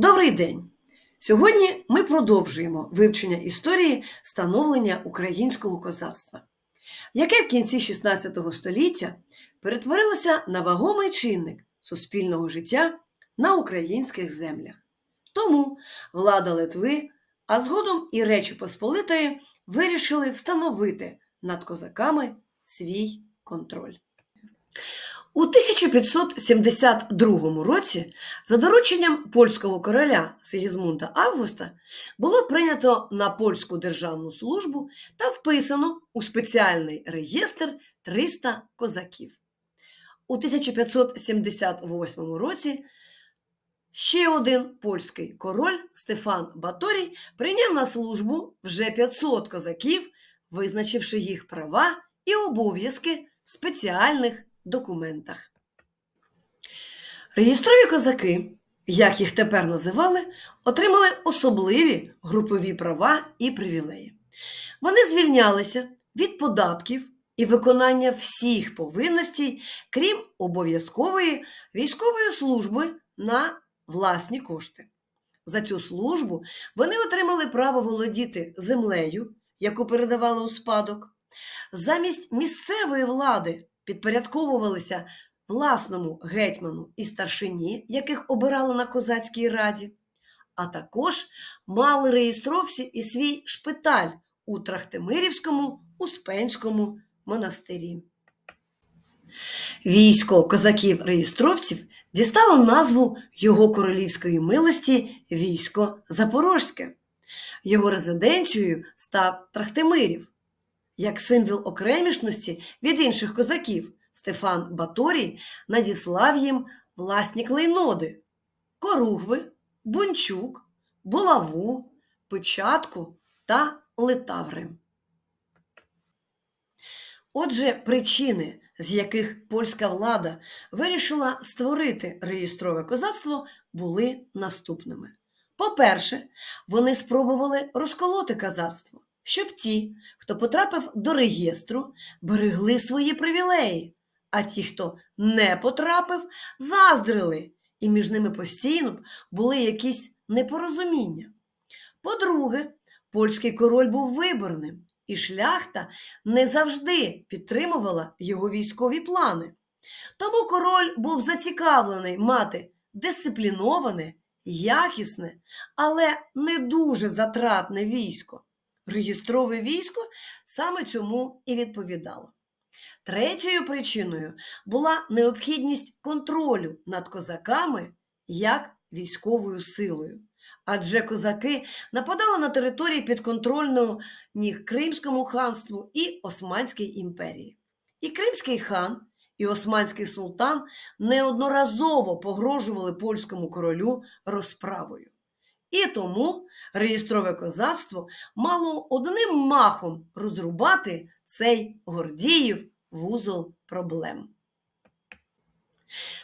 Добрий день! Сьогодні ми продовжуємо вивчення історії становлення українського козацтва, яке в кінці XVI століття перетворилося на вагомий чинник суспільного життя на українських землях. Тому влада Литви, а згодом і Речі Посполитої вирішили встановити над козаками свій контроль. У 1572 році за дорученням польського короля Сигізмунда Августа було прийнято на польську державну службу та вписано у спеціальний реєстр 300 козаків. У 1578 році ще один польський король Стефан Баторій прийняв на службу вже 500 козаків, визначивши їх права і обов'язки в спеціальних документах. Реєстрові козаки, як їх тепер називали, отримали особливі групові права і привілеї. Вони звільнялися від податків і виконання всіх повинностей, крім обов'язкової військової служби на власні кошти. За цю службу вони отримали право володіти землею, яку передавали у спадок. Замість місцевої влади підпорядковувалися власному гетьману і старшині, яких обирали на козацькій раді, а також мали реєстровці і свій шпиталь у Трахтимирівському Успенському монастирі. Військо козаків-реєстровців дістало назву його королівської милості військо Запорозьке. Його резиденцією став Трахтимирів. Як символ окремішності від інших козаків, Стефан Баторій надіслав їм власні клейноди коругви, бунчук, булаву, печатку та литаври. Отже, причини, з яких польська влада вирішила створити реєстрове козацтво, були наступними. По-перше, вони спробували розколоти козацтво, щоб ті, хто потрапив до реєстру, берегли свої привілеї, а ті, хто не потрапив, заздрили, і між ними постійно були якісь непорозуміння. По-друге, польський король був виборним, і шляхта не завжди підтримувала його військові плани. Тому король був зацікавлений мати дисципліноване, якісне, але не дуже затратне військо. Реєстрове військо саме цьому і відповідало. Третьою причиною була необхідність контролю над козаками як військовою силою. Адже козаки нападали на території підконтрольного Кримському ханству і Османській імперії. І Кримський хан, і Османський султан неодноразово погрожували польському королю розправою. І тому реєстрове козацтво мало одним махом розрубати цей Гордіїв вузол проблем.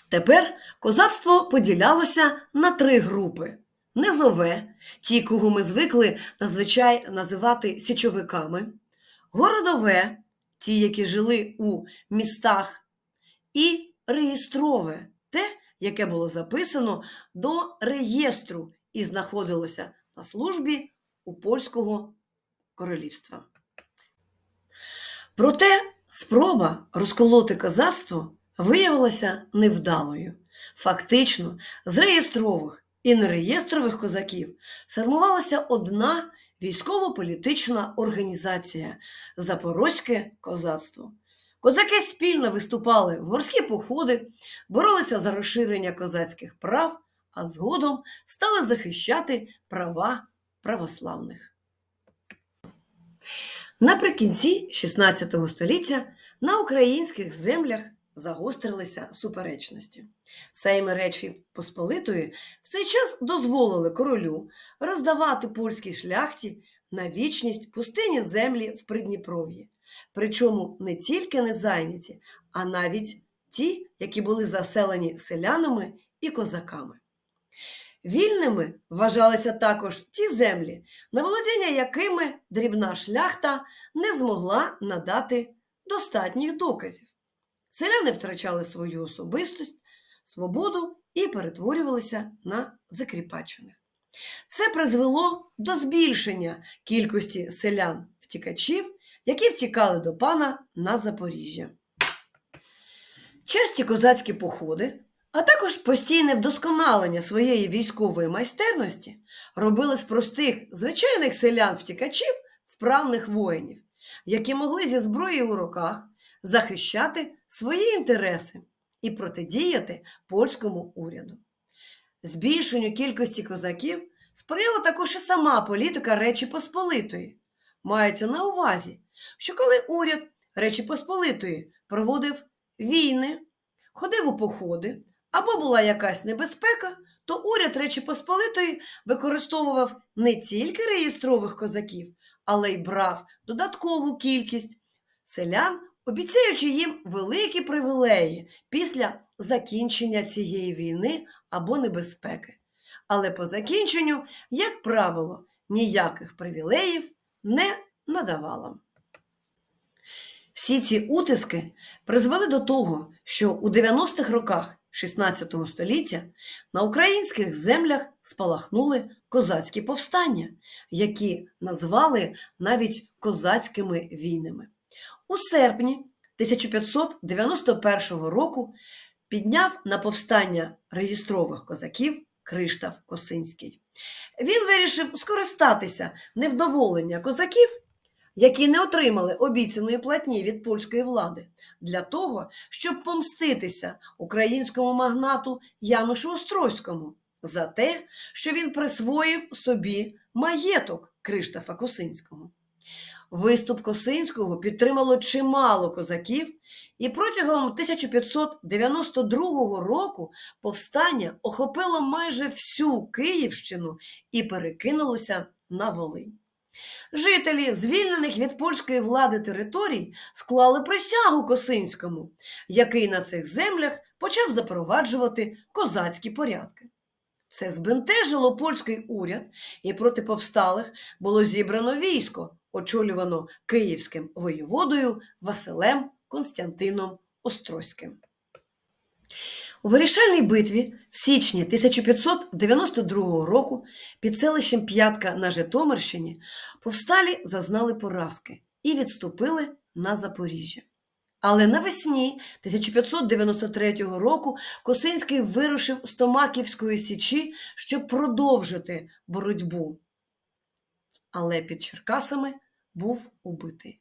Тепер козацтво поділялося на три групи: низове, ті, кого ми звикли зазвичай називати січовиками, городове, ті, які жили у містах, і реєстрове те, яке було записано до реєстру і знаходилося на службі у польського королівства. Проте Спроба розколоти козацтво виявилася невдалою. Фактично, з реєстрових і нереєстрових козаків сформувалася одна військово-політична організація Запорозьке козацтво. Козаки спільно виступали в морські походи, боролися за розширення козацьких прав, а згодом стали захищати права православних. Наприкінці XVI століття на українських землях загострилися суперечності. Сейми Речі Посполитої в цей час дозволили королю роздавати польській шляхті на вічність пустині землі в Придніпров'ї, причому не тільки не зайняті, а навіть ті, які були заселені селянами і козаками. Вільними вважалися також ті землі, на володіння якими дрібна шляхта не змогла надати достатніх доказів. Селяни втрачали свою особистість, свободу і перетворювалися на закріпачених. Це призвело до збільшення кількості селян-втікачів, які втікали до пана на Запоріжжя. Часті козацькі походи, а також постійне вдосконалення своєї військової майстерності робили з простих звичайних селян-втікачів вправних воїнів, які могли зі зброєю у руках захищати свої інтереси і протидіяти польському уряду. Збільшенню кількості козаків сприяла також і сама політика Речі Посполитої. Мається на увазі, що коли уряд Речі Посполитої проводив війни, ходив у походи або була якась небезпека, то уряд Речі Посполитої використовував не тільки реєстрових козаків, але й брав додаткову кількість селян, обіцяючи їм великі привілеї після закінчення цієї війни або небезпеки. Але по закінченню, як правило, ніяких привілеїв не надавала. Всі ці утиски призвели до того, що у 90-х роках 16 століття на українських землях спалахнули козацькі повстання, які назвали навіть козацькими війнами. У серпні 1591 року підняв на повстання реєстрових козаків Криштаф Косинський. Він вирішив скористатися невдоволення козаків, які не отримали обіцяної платні від польської влади, для того, щоб помститися українському магнату Янушу Острозькому за те, що він присвоїв собі маєток Криштафа Косинського. Виступ Косинського підтримало чимало козаків, і протягом 1592 року повстання охопило майже всю Київщину і перекинулося на Волинь. Жителі звільнених від польської влади територій склали присягу Косинському, який на цих землях почав запроваджувати козацькі порядки. Це збентежило польський уряд, і проти повсталих було зібрано військо, очолювано київським воєводою Василем Константином Острозьким. У вирішальній битві в січні 1592 року під селищем П'ятка на Житомирщині повсталі зазнали поразки і відступили на Запоріжжя. Але навесні 1593 року Косинський вирушив з Томаківської січі, щоб продовжити боротьбу. Але під Черкасами був убитий.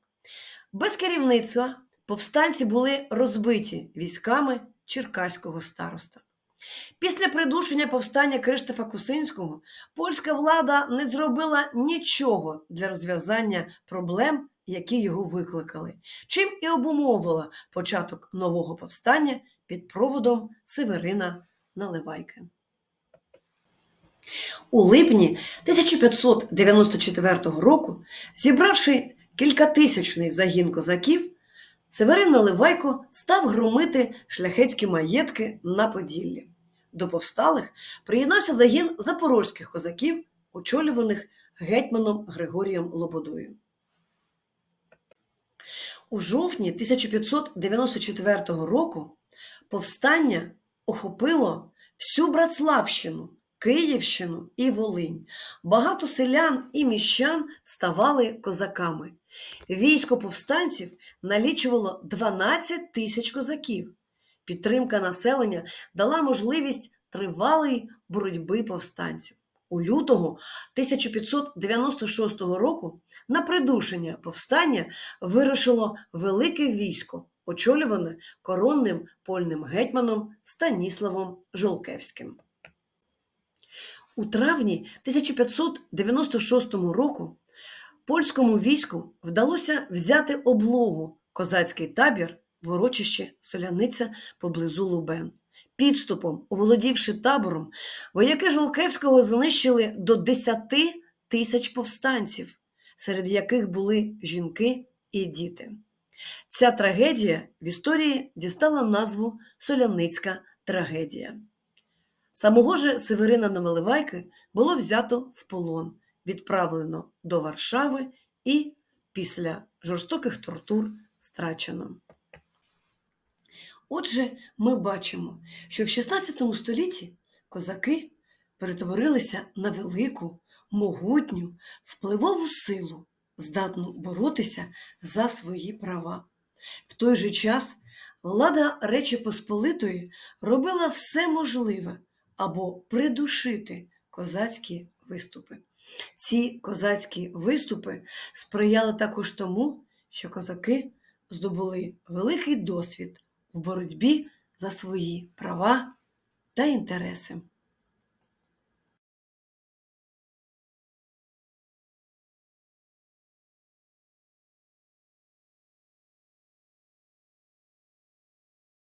Без керівництва повстанці були розбиті військами черкаського староста. Після придушення повстання Криштофа Кусинського польська влада не зробила нічого для розв'язання проблем, які його викликали, чим і обумовила початок нового повстання під проводом Северина Наливайки. У липні 1594 року, зібравши кількатисячний загін козаків, Северин Наливайко став громити шляхетські маєтки на Поділлі. До повсталих приєднався загін запорозьких козаків, очолюваних гетьманом Григорієм Лободою. У жовтні 1594 року повстання охопило всю Братславщину, Київщину і Волинь. Багато селян і міщан ставали козаками. Військо повстанців налічувало 12 тисяч козаків. Підтримка населення дала можливість тривалої боротьби повстанців. У лютого 1596 року на придушення повстання вирушило велике військо, очолюване коронним польним гетьманом Станіславом Жолкевським. У травні 1596 року польському війську вдалося взяти облогу козацький табір в урочищі Соляниця поблизу Лубен. Підступом, оволодівши табором, вояки Жолкевського знищили до 10 тисяч повстанців, серед яких були жінки і діти. Ця трагедія в історії дістала назву Соляницька трагедія. Самого же Северина Намаливайки було взято в полон, відправлено до Варшави і після жорстоких тортур страчено. Отже, ми бачимо, що в 16 столітті козаки перетворилися на велику, могутню, впливову силу, здатну боротися за свої права. В той же час влада Речі Посполитої робила все можливе або придушити козацькі виступи. Ці козацькі виступи сприяли також тому, що козаки здобули великий досвід в боротьбі за свої права та інтереси.